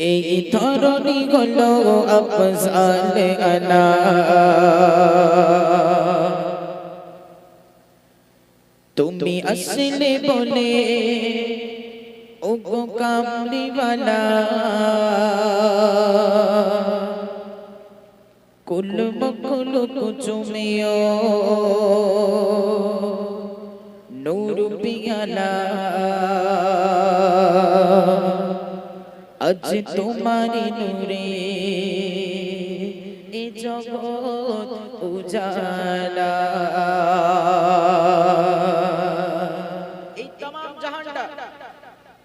এই ধরনি গলো আফসাল আলা তুমি আসলে বলে ও গো কামলিওয়ালা কুল মকুল কুচুমিও নূর পিয়ালা আজ তোমারি নূরে এ জগৎ উজালা। এই তামাম জাহানটা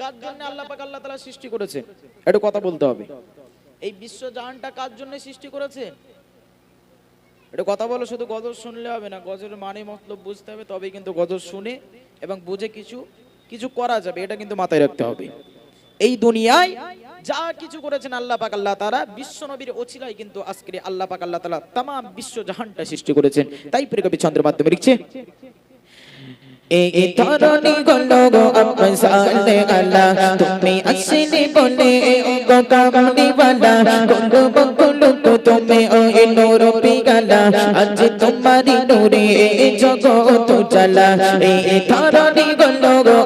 কার জন্য আল্লাহ পাক আল্লাহ তাআলা সৃষ্টি করেছে? একটু কথা বলতে হবে। এই বিশ্ব জাহানটা কার জন্য সৃষ্টি করেছে? একটু কথা বলো শুধু গজল শুনলে হবে না। গজলের মানে মতলব বুঝতে হবে তবেই কিন্তু গজল শুনে এবং বুঝে কিছু কিছু করা যাবে এটা কিন্তু মাথায় রাখতে হবে। এই দুনিয়ায় যা কিছু করেছেন আল্লাহ পাক, আল্লাহ তারা বিশ্ব নবীর ওছিলাই কিন্তু আজকে আল্লাহ পাক, আল্লাহ তাআলা তামাম বিশ্ব জাহানটা সৃষ্টি করেছেন। তাই প্রিয়কবি চন্দ্রের মাধ্যমে লিখছে এই ধরনি গলো গো আলা তুমি তুমি এ নূর পিগালা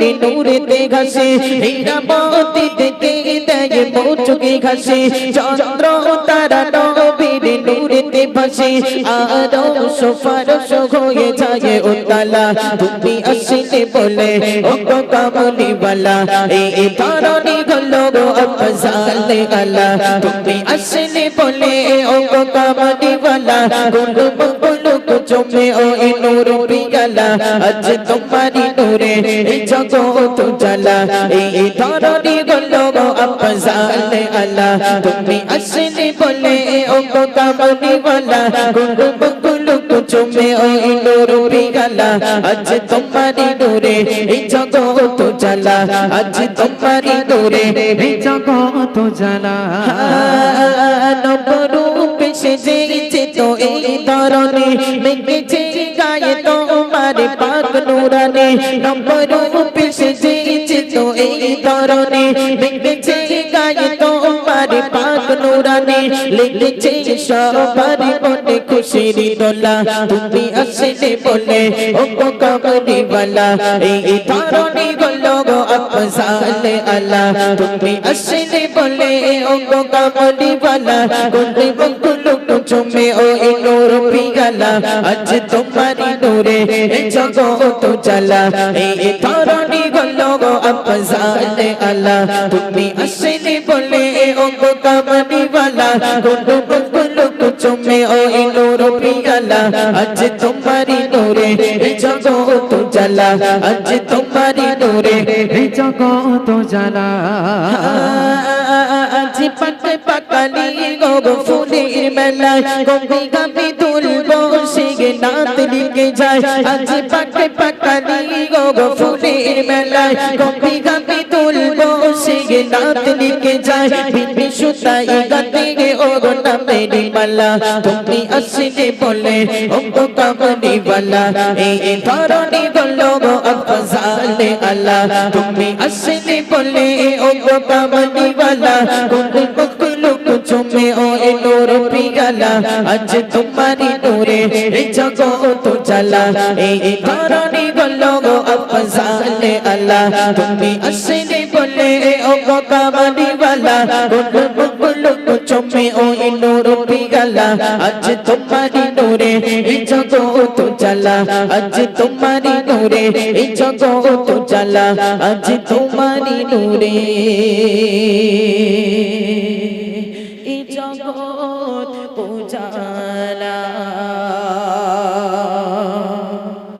নবীর নূরেতে ঘাসে, হীরা মতি দেখে দেয় মুচুকি ঘাসে। চন্দ্র তারা নবীর নূরেতে ভাসে আরও সুফারস হয়ে যায় উতালা তুমি আসলে বলে ও গো কামলিওয়ালা এই ধরনি গলো গো আফজাল আলা। তুমি আসলে বলে ও গো কামলিওয়ালা গুলো গুলো চুমে ও এ নূর পিগালা আজ তোমারি নূরে এই জগৎ জ্বালা এই ধরনি গলো আফজাল আলা। তুমি আসলে বলে ও গো কামলিওয়ালা গুলো গুলো চুমে ও এ নূর পিগালা আজ তোমারি নূরে এই জগৎ জ্বালা আজ তোমারি নূরে এই জগৎ জ্বালা নবরূপ সেজেছে তো এই ধরনে মেঘেছে গায়ে তোমার পাক নুরানে। নবরূপ সেজেছে তো এই ধরনে মেঘেছে গায়ে তোমার পাক নুরানে। লিখেছে, সবার মনে খুশির দোলা। তুমি আসলে বলে ও গো এই ধরনে গলো গো আলা তুমি আসলে বলে ও গো কমরিওয়ালা গুলি বকুলু চুমে ও এ নূর পিগালা আজ তোমারি নূরে, এ জগৎ জ্বালা এই ধরনে গলো গো আফজাল আলা তুমি আসলে বলে ও গো কমরিওয়ালা গুলি বকুলু চুমে ও এ নূর পিগালা আজ তোমারি নূরে এই জগৎ জ্বালা আজ তোমারি নূরে এই জগৎ জ্বালা আজ পাকে পাকালি গো ফুলের মেলা গঙ্গি গাবি তুলবো শিগে নাত লিখে যায় আজ পাকে পাকালি গো ফুলের মেলা গঙ্গি গাবি তুলবো শিগে নাত লিখে যায় বিবি সুতাই গাতে মালা তুমি আসলে বলে ওগো গো কামনি বালা এই ধরনি গলো আফজালে আলা তুমি আসলে বলে ও গো চুমে ও এ নূর পিগালা আজ তোমারি নূরে এই জগৎ জ্বালা এই ধরনি গলো গো আফজালে আলা তুমি আসলে বলে ও গো কামনি বালা গুল বকুলু চুমে পিগালা আজ তোমারি নূরে এই জগৎ জ্বালা আজ তোমারি নূরে এই জগৎ জ্বালা আজ তোমারি নূরে।